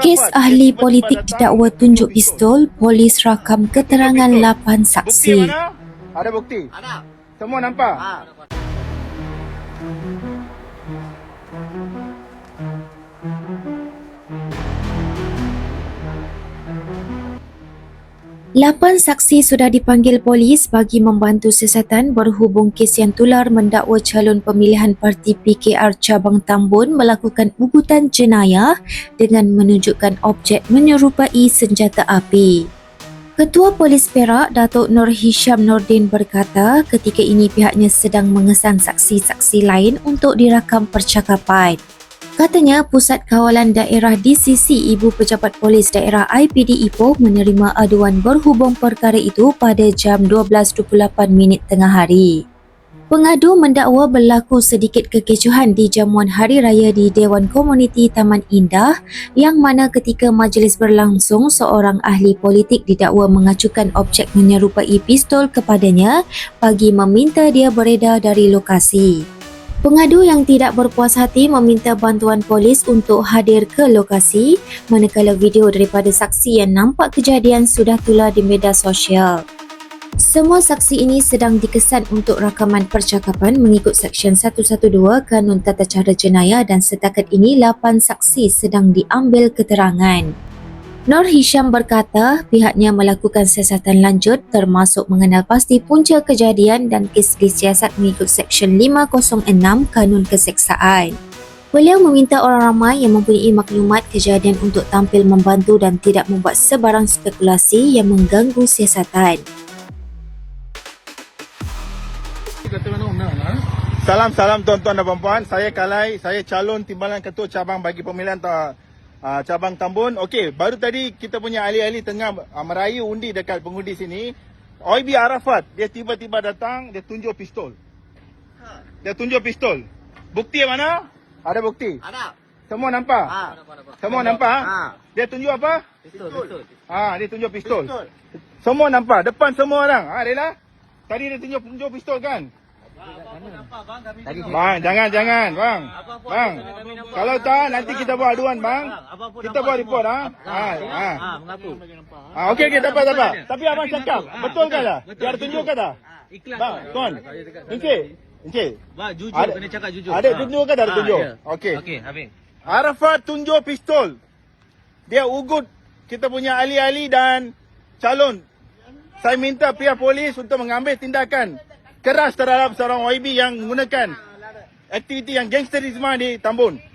Kes ahli politik didakwa tunjuk pistol, polis rakam keterangan 8 Bukti saksi. mana? Ada bukti. Ada. Semua nampak? Ha. 8 saksi sudah dipanggil polis bagi membantu siasatan berhubung kes yang tular mendakwa calon pemilihan parti PKR cabang Tambun melakukan ugutan jenayah dengan menunjukkan objek menyerupai senjata api. Ketua Polis Perak, Datuk Nur Hisham Nordin berkata ketika ini pihaknya sedang mengesan saksi-saksi lain untuk dirakam percakapan. Katanya Pusat Kawalan Daerah DCC Ibu Pejabat Polis Daerah IPD Ipoh menerima aduan berhubung perkara itu pada jam 12.28 minit tengah hari. Pengadu mendakwa berlaku sedikit kekecohan di jamuan hari raya di Dewan Komuniti Taman Indah yang mana ketika majlis berlangsung seorang ahli politik didakwa mengacukan objek menyerupai pistol kepadanya bagi meminta dia beredar dari lokasi. Pengadu yang tidak berpuas hati meminta bantuan polis untuk hadir ke lokasi manakala video daripada saksi yang nampak kejadian sudah tular di media sosial. Semua saksi ini sedang dikesan untuk rakaman percakapan mengikut Seksyen 112 Kanun Tata Cara Jenayah dan setakat ini 8 saksi sedang diambil keterangan. Nur Hisham berkata pihaknya melakukan siasatan lanjut termasuk mengenal pasti punca kejadian dan kes disiasat mengikut Seksyen 506 Kanun Keseksaan. Beliau meminta orang ramai yang mempunyai maklumat kejadian untuk tampil membantu dan tidak membuat sebarang spekulasi yang mengganggu siasatan. Salam-salam tuan-tuan dan puan-puan. Saya Kalai, saya calon timbalan ketua cabang bagi pemilihan uh, cabang Tambun. Okey, baru tadi kita punya ahli-ahli tengah uh, merayu undi dekat pengundi sini. OIB Arafat, dia tiba-tiba datang, dia tunjuk pistol. Dia tunjuk pistol. Bukti mana? Ada bukti. Ada. Semua nampak? Ha. Semua nampak? Ha. Dia tunjuk apa? Pistol, pistol. Ah, dia tunjuk pistol. Pistol. Semua nampak depan semua orang. Ah, Rela. Tadi dia tunjuk tunjuk pistol kan? Tadi Bang, jangan jangan, bang. Bang. Kalau tak nanti kita buat aduan, bang. Kita buat report ah. Ha, ha. Ha, mengaku. Ah, okey okey dapat dapat. Tapi abang cakap, betul ke? Dia ada tunjuk ke? Ikhlas. Bang, tuan. Encik. Encik. Ba, jujur Ada- kena cakap jujur. Ada Ha. tunjuk ke tak ada Ha, tunjuk? ya. Okey. Okey, habis. Arafat tunjuk pistol. Dia ugut kita punya ahli-ahli dan calon. Saya minta pihak polis untuk mengambil tindakan keras terhadap seorang YB yang menggunakan aktiviti yang gangsterisme di Tambun.